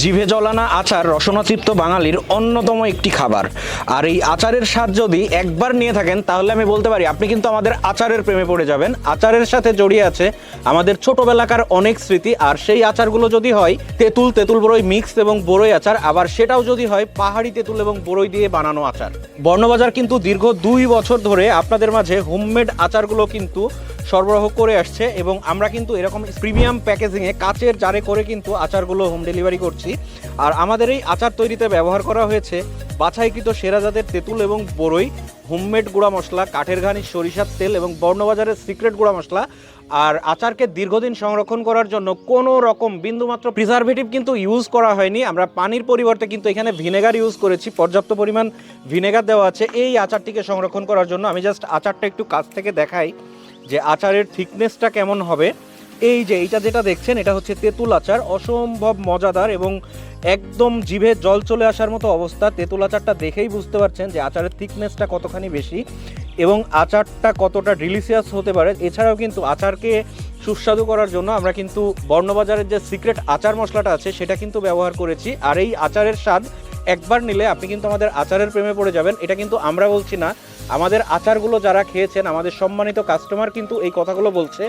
জিভে জলানা আচার রসনাতৃপ্ত বাঙালির অন্যতম একটি খাবার। আর এই আচারের স্বাদ যদি একবার নিয়ে থাকেন, তাহলে আমি বলতে পারি, আপনি কিন্তু আমাদের আচারের প্রেমে পড়ে যাবেন। আচারের সাথে জড়িয়ে আছে আমাদের ছোটবেলাকার অনেক স্মৃতি, আর সেই আচারগুলো যদি হয়, তেঁতুল তেঁতুল বড়ই মিক্স এবং বড়ই আচার, আবার সেটাও যদি হয়, পাহাড়ি তেঁতুল এবং বড়ই দিয়ে বানানো আচার। বর্ণবাজার কিন্তু দীর্ঘ দুই বছর ধরে আপনাদের মাঝে হোমমেড আচারগুলো কিন্তু সরবরাহ করে আসছে এবং আমরা কিন্তু এরকম প্রিমিয়াম প্যাকেজিংয়ে কাচের জারে করে কিন্তু আচারগুলো হোম ডেলিভারি করছি। আর আমাদের এই আচার তৈরিতে ব্যবহার করা হয়েছে বাছাইকৃত সেরা জাতের তেঁতুল এবং বড়ই হোমমেড গুঁড়া মশলা, কাঠের ঘানি, সরিষার তেল এবং বর্ণবাজারের সিক্রেট গুঁড়া মশলা। আর আচারকে দীর্ঘদিন সংরক্ষণ করার জন্য কোনো রকম বিন্দুমাত্র প্রিজারভেটিভ কিন্তু ইউজ করা হয়নি। আমরা পানির পরিবর্তে কিন্তু এখানে ভিনেগার ইউজ করেছি। পর্যাপ্ত পরিমাণ ভিনেগার দেওয়া আছে। এই আচারটিকে সংরক্ষণ করার জন্য আমি জাস্ট আচারটা একটু কাছ থেকে দেখাই। যে আচারের থিকনেসটা কেমন হবে? এই যে, এইটা যেটা দেখছেন, এটা হচ্ছে তেঁতুল আচার। অসম্ভব মজাদার এবং একদম জিভে জল চলে আসার মতো অবস্থা। তেঁতুল আচারটা দেখেই বুঝতে পারছেন যে আচারের থিকনেসটা কতখানি বেশি এবং আচারটা কতটা ডিলিশিয়াস হতে পারে। এছাড়াও কিন্তু আচারকে সুস্বাদু করার জন্য আমরা কিন্তু বর্ণবাজারের যে সিক্রেট আচার মশলাটা আছে, সেটা কিন্তু ব্যবহার করেছি। আর এই আচারের স্বাদ একবার নিলে আপনি কিন্তু আমাদের আচারের প্রেমে পড়ে যাবেন। এটা কিন্তু আমরা বলছি না। আমাদের আচারগুলো যারা খেয়েছেন, আমাদের সম্মানিত কাস্টমার কিন্তু এই কথাগুলো বলছে।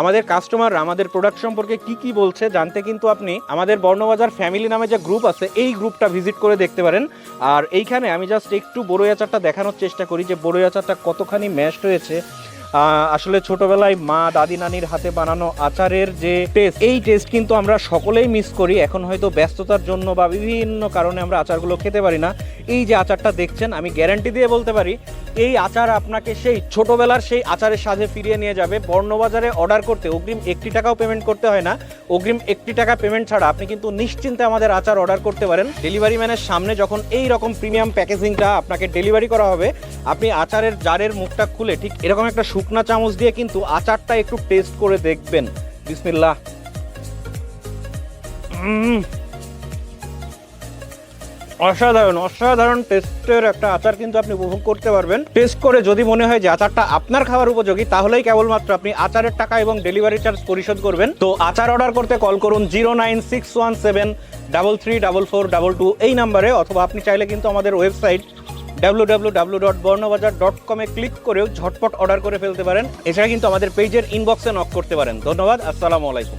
আমাদের কাস্টমাররা আমাদের প্রোডাক্ট সম্পর্কে কি কি বলছে জানতে কিন্তু আপনি আমাদের বর্ণবাজার ফ্যামিলি নামে যে গ্রুপ আছে, এই গ্রুপটা ভিজিট করে দেখতে পারেন। আর এইখানে আমি জাস্ট একটু বড়ই আচারটা দেখানোর চেষ্টা করি যে বড়ই আচারটা কতখানি ম্যাশড হয়েছে। আসলে ছোটবেলায় মা, দাদি, নানির হাতে বানানো আচারের যে টেস্ট এই টেস্ট কিন্তু আমরা সকলেই মিস করি। এখন হয়তো ব্যস্ততার জন্য বা বিভিন্ন কারণে আমরা আচারগুলো খেতে পারি না। এই যে আচারটা দেখছেন, আমি গ্যারান্টি দিয়ে বলতে পারি এই আচার আপনাকে সেই ছোটবেলার সেই আচারের সাথে ফিরিয়ে নিয়ে যাবে। বর্ণবাজারে অর্ডার করতে অগ্রিম একটি টাকাও পেমেন্ট করতে হয় না। অগ্রিম একটি টাকা পেমেন্ট ছাড়া আপনি কিন্তু নিশ্চিন্তে আমাদের আচার অর্ডার করতে পারেন। ডেলিভারি ম্যানের সামনে যখন এই রকম প্রিমিয়াম প্যাকেজিংটা আপনাকে ডেলিভারি করা হবে, আপনি আচারের জারের মুখটা খুলে ঠিক এরকম একটা শুকনা চামচ দিয়ে কিন্তু আচারটা একটু টেস্ট করে দেখবেন। বিসমিল্লাহ। অসাধারণ অসাধারণ টেস্টের একটা আচার কিন্তু আপনি উপভোগ করতে পারবেন। টেস্ট করে যদি মনে হয় যে আচারটা আপনার খাবার উপযোগী, তাহলেই কেবলমাত্র আপনি আচারের টাকা এবং ডেলিভারি চার্জ পরিশোধ করবেন। তো আচার অর্ডার করতে কল করুন zero nine six one seven double three double four double two এই নাম্বারে অথবা আপনি চাইলে কিন্তু আমাদের website W W W dot Barnabazar dot কমে ক্লিক করেও ঝটপট অর্ডার করে ফেলতে পারেন। এছাড়া কিন্তু আমাদের পেজের ইনবক্সে নক করতে পারেন। ধন্যবাদ, আসসালামু আলাইকুম।